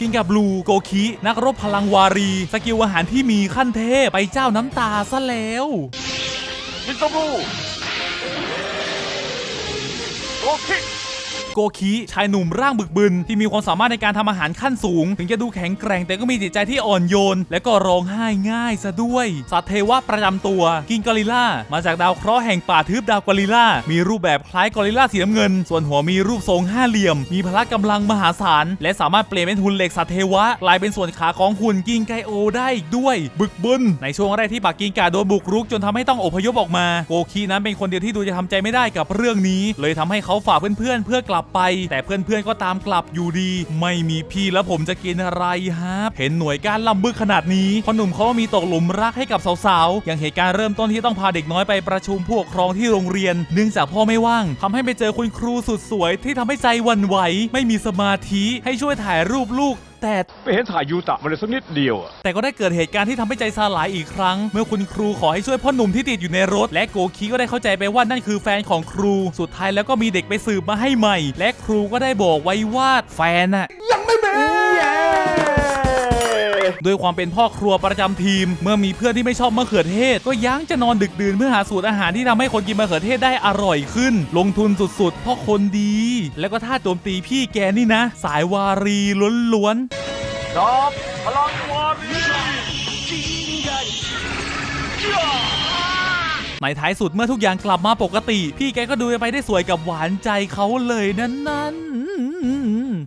กินกับบลูโกคินักรบพลังวารี สกิลอาหารที่มีขั้นเทพ ไปเจ้าน้ำตาซะแล้วมิสเตอร์บลูโกคิ โกคิชายหนุ่มร่างบึกบึน ที่มีความสามารถในการทำอาหารขั้นสูง ถึงจะดูแข็งแกร่งแต่ก็มีจิตใจที่อ่อนโยน และก็ร้องไห้ง่ายซะด้วย สัตว์เทวะประจำตัว กิงกอริล่า มาจากดาวเคราะห์แห่งป่าทึบดาวกอริล่า มีรูปแบบคล้ายกอริล่าสีน้ำเงิน ส่วนหัวมีรูปทรงห้าเหลี่ยม มีพละกำลังมหาศาล และสามารถเปลี่ยนเป็นหุ่นเหล็กสัตว์เทวะ กลายเป็นส่วนขาของหุ่นกิงไกโอได้อีกด้วย บึกบึน ในช่วงแรกที่ปักกิงกาโดนบุกรุกจนทำให้ต้องอพยพออกมา โกคีนั้นเป็นคนเดียวที่ดูจะทำใจไม่ได้กับเรื่องนี้ เลยทำให้เขาฝากเพื่อนๆเพื่อกลับไป แต่เพื่อนๆก็ตามกลับอยู่ดี ไม่มีพี่แล้วผมจะกินอะไรฮะเห็นหน่วยการลำบึกขนาดนี้พ่อหนุ่มเขาก็มีตกหลุมรักให้กับสาวๆ อย่างเหตุการณ์เริ่มต้นที่ต้องพาเด็กน้อยไปประชุมผู้ปกครองที่โรงเรียน เนื่องจากพ่อไม่ว่างทำให้ไปเจอคุณครูสุดสวย ที่ทำให้ใจวันไหว ไม่มีสมาธิให้ช่วยถ่ายรูปลูก แต่ไม่เห็นถ่ายยูตะมาเลยสักนิดเดียวอะแต่ก็ได้เกิดเหตุการณ์ที่ทำให้ใจสลายอีกครั้ง เมื่อคุณครูขอให้ช่วยพ่อหนุ่มที่ติดอยู่ในรถ และโกคีก็ได้เข้าใจไปว่านั่นคือแฟนของครู สุดท้ายแล้วก็มีเด็กไปสืบมาให้ใหม่ และครูก็ได้บอกไว้ว่าแฟนน่ะ ด้วยความเป็นพ่อครัวประจำทีม เมื่อมีเพื่อนที่ไม่ชอบมะเขือเทศ ก็ยั้งจะนอนดึกดื่นเพื่อหาสูตรอาหารที่ทำให้คนกินมะเขือเทศได้อร่อยขึ้น ลงทุนสุดๆเพ่อคนดี แล้วก็ท่าโจมตีพี่แกนี่นะ สายวารีล้วนๆดอบพลังวารีในท้ายสุดเมื่อทุกอย่างกลับมาปกติ พี่แกก็ดูไปได้สวยกับหวานใจเขาเลยนั่นนั่น